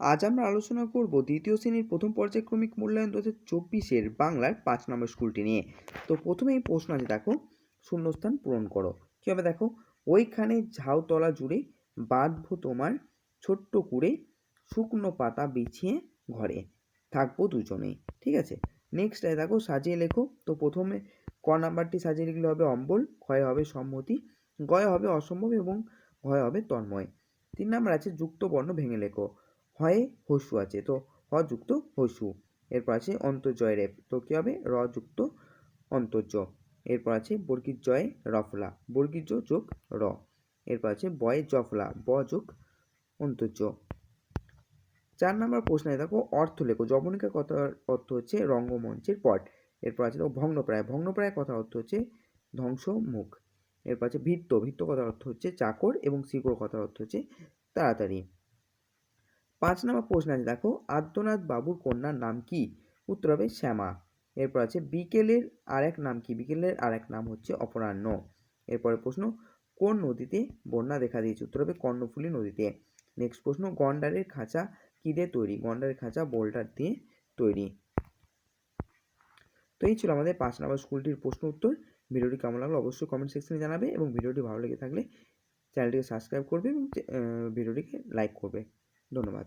আজ আমরা আলোচনা করব দ্বিতীয় শ্রেণির প্রথম পর্যায়ক্রমিক মূল্যায়ন দু হাজার চব্বিশের বাংলার পাঁচ নম্বর স্কুলটি নিয়ে। তো প্রথমেই প্রশ্ন আছে, দেখো, শূন্যস্থান পূরণ করো। কী হবে দেখো? ওইখানে ঝাউতলা জুড়ে বাঁধবো তোমার ছোট্ট কুড়ে, শুকনো পাতা বিছিয়ে ঘরে। থাকব দুজনেই, ঠিক আছে? নেক্সট দেখো, সাজিয়ে লেখো। তো প্রথমে ক নাম্বারটি সাজিয়ে লিখলে হবে অম্বল, ক্ষয় হবে সম্মতি, গয় হবে অসম্ভব এবং ভয় হবে তন্ময়। তিন নাম্বার আছে, যুক্ত বর্ণ ভেঙে লেখো। হয়ে হসু আছে। তো হ যুক্ত হস্যু এরপর আছে অন্তর্জয় রেপ তো কী হবে? র যুক্ত অন্তর্য। এরপর আছে বর্গীর জয়ে রফলা। বর্গীর যোগ র। এরপর আছে বয়ে জফলা। ব যোগ অন্তর্য। চার নম্বর প্রশ্নে দেখো, অর্থ লেখো। জবনিকা কথার অর্থ হচ্ছে রঙ্গমঞ্চের পট। এরপর আছে দেখো ভগ্নপ্রায়। ভগ্নপ্রায় কথার অর্থ হচ্ছে ধ্বংস মুখ এরপর আছে ভিত্ত। ভিত্ত কথার অর্থ হচ্ছে চাকর এবং শিকড় কথার অর্থ হচ্ছে তাড়াতাড়ি। পাঁচ নম্বর প্রশ্ন আছে, দেখো, আদ্যনাথ বাবুর কন্যার নাম কি? উত্তর হবে শ্যামা। এরপর আছে বিকেলের আরেক নাম কি? বিকেলের আরেক নাম হচ্ছে অপরাহ্ন। এরপরে প্রশ্ন, কোন নদীতে বন্যা দেখা দিয়েছে? উত্তর হবে কর্ণফুলী নদীতে। নেক্সট প্রশ্ন, গন্ডারের খাঁচা কী দিয়ে তৈরি? গন্ডারের খাঁচা বোল্ডার দিয়ে তৈরি। তো এই ছিল আমাদের পাঁচ নম্বর স্কুলটির প্রশ্ন উত্তর। ভিডিওটি কেমন লাগল অবশ্যই কমেন্ট সেকশনে জানাবে এবং ভিডিওটি ভালো লেগে থাকলে চ্যানেলটিকে সাবস্ক্রাইব করবে এবং ভিডিওটিকে লাইক করবে। ধন্যবাদ।